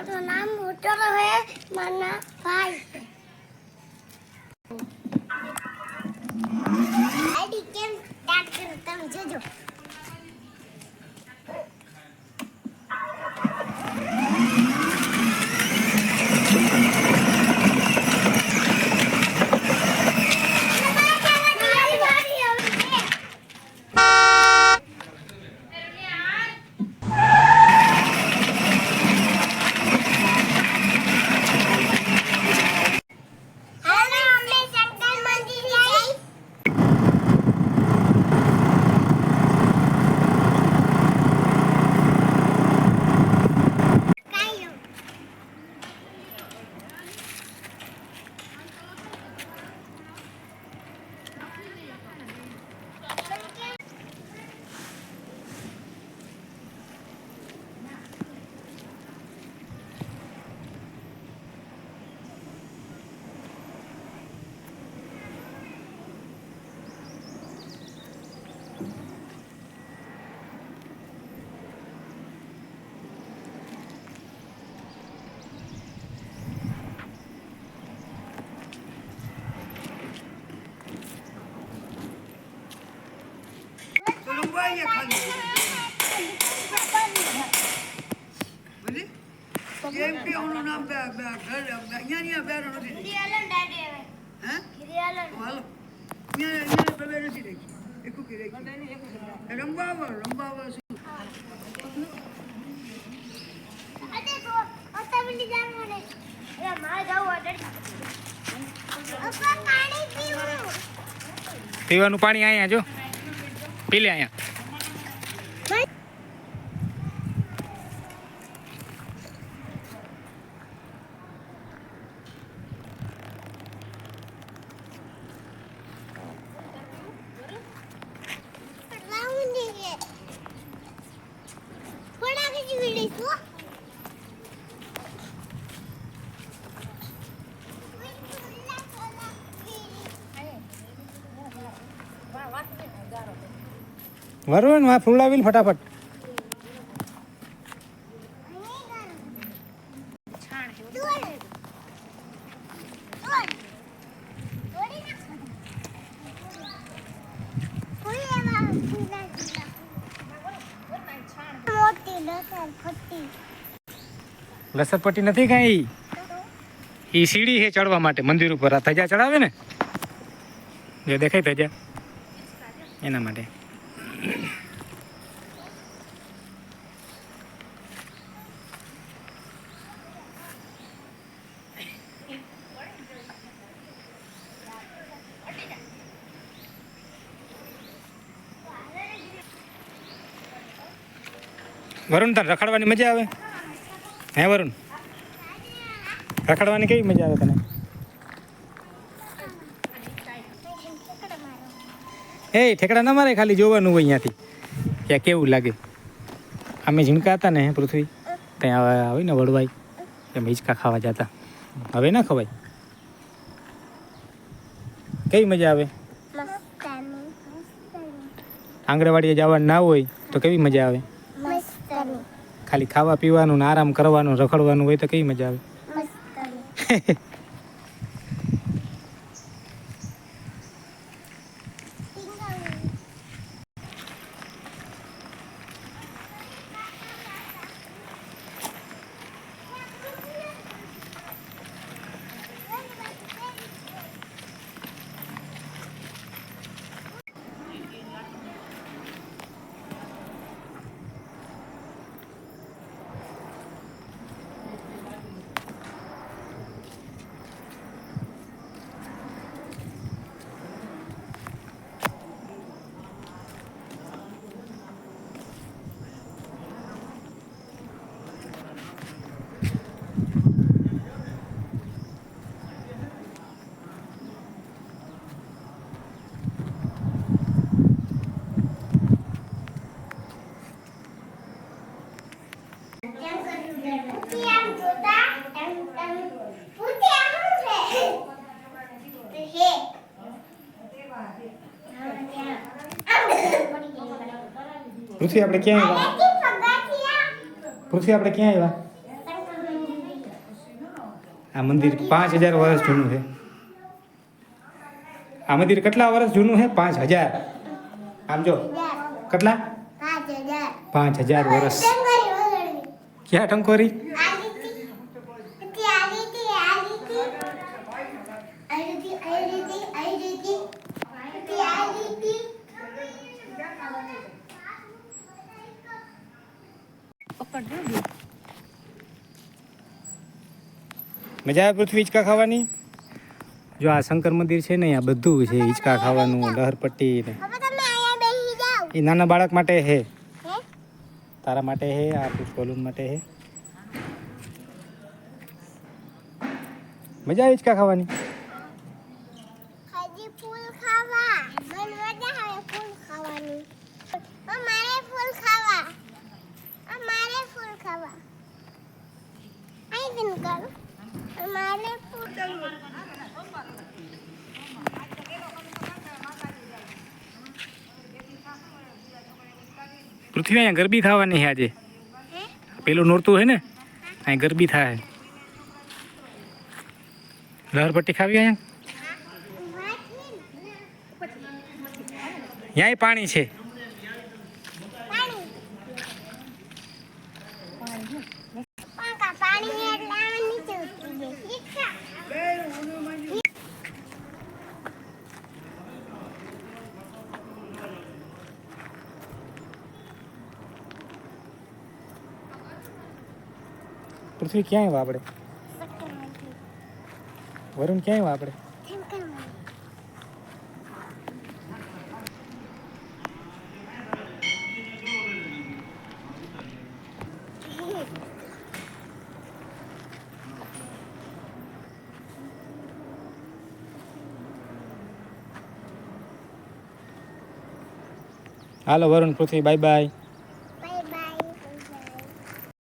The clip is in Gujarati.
મારું નામ ઉત્તર હે મારા ભાઈ. આઈડી કેમ સ્ટાર્ટ કરું તમે જોજો મારી વારી હવે છે. હાલો અમે શંકર મંદિર જઈ કાયો અહીંયા ખાલી કે ઓનું નામ બે બે ઘર અહીંયા બેરો નથી હે? હાલો. અહીંયા અહીંયા બે નથી દેખી એકું કે રહી રંબાવો રંબાવો શું? પીવાનું પાણી અહીંયા જો. પી લે અહીંયા રાઉન્ડ છે થોડા કે વિડી છો વરુણમાં ફૂલાવીને ફટાફટ. મોટી લસરપટ્ટી નથી કઈ એ સીડી છે ચડવા માટે, મંદિર ઉપર. આ થજા ચડાવે ને? જે દેખાય થજા. એના માટે. વરુણ તને રખડવાની મજા આવે? હે વરુણ? રખડવાની કેવી મજા આવે તને? એ ઠેકડા ના મારે ખાલી જોવાનું હોય અહીંયાથી. ત્યાં કેવું લાગે? અમે ઝીણકા હતા ને પૃથ્વી ત્યાં આવે ને વડવાઈ એમ હિંચકા ખાવા જતા. હવે ના ખવાય? કેવી મજા આવે? આંગણવાડીએ જવાનું ના હોય તો કેવી મજા આવે? ખાલી ખાવા પીવાનું ને આરામ કરવાનું રખડવાનું હોય તો કઈ મજા આવે? પૃથ્વી આપણે ક્યાં આવ્યા? પૃથ્વી આપણે ક્યાં આવ્યા? આ મંદિર પાંચ હજાર વર્ષ જૂનું છે. આ મંદિર કેટલા વર્ષ જૂનું છે? પાંચ હજાર. આમ જો. કેટલા? પાંચ હજાર. વર્ષ. ક્યાં ટંકોરી? મજા આવે પૃથ્વી હિંચકા ખાવાની? જો આ શંકર મંદિર છે ને આ બધું છે હિંચકા ખાવાનું લહરપટ્ટી ને. એ નાના બાળક માટે છે હે? તારા માટે હે આ પુષ્પલુન માટે હે. મજા આવે હિંચકા ખાવાની હજી ફૂલ ખાવા મને મજા આવે ફૂલ ખાવાની અમારે ફૂલ ખાવા અમારે ફૂલ ખાવા. આઈ દિન કરું મારે પૃથ્વી અહીંયા ગરબી ખાવાની છે આજે. પેલું નોરતું હે ને અહીં ગરબી થાય. લહરપટ્ટી ખાવી અહીંયા? અહીંયા પાણી છે. પૃથ્વી ક્યાંય વાપડે વરુણ ક્યાંય વાપડે હાલો વરુણ પૃથ્વી બાય બાય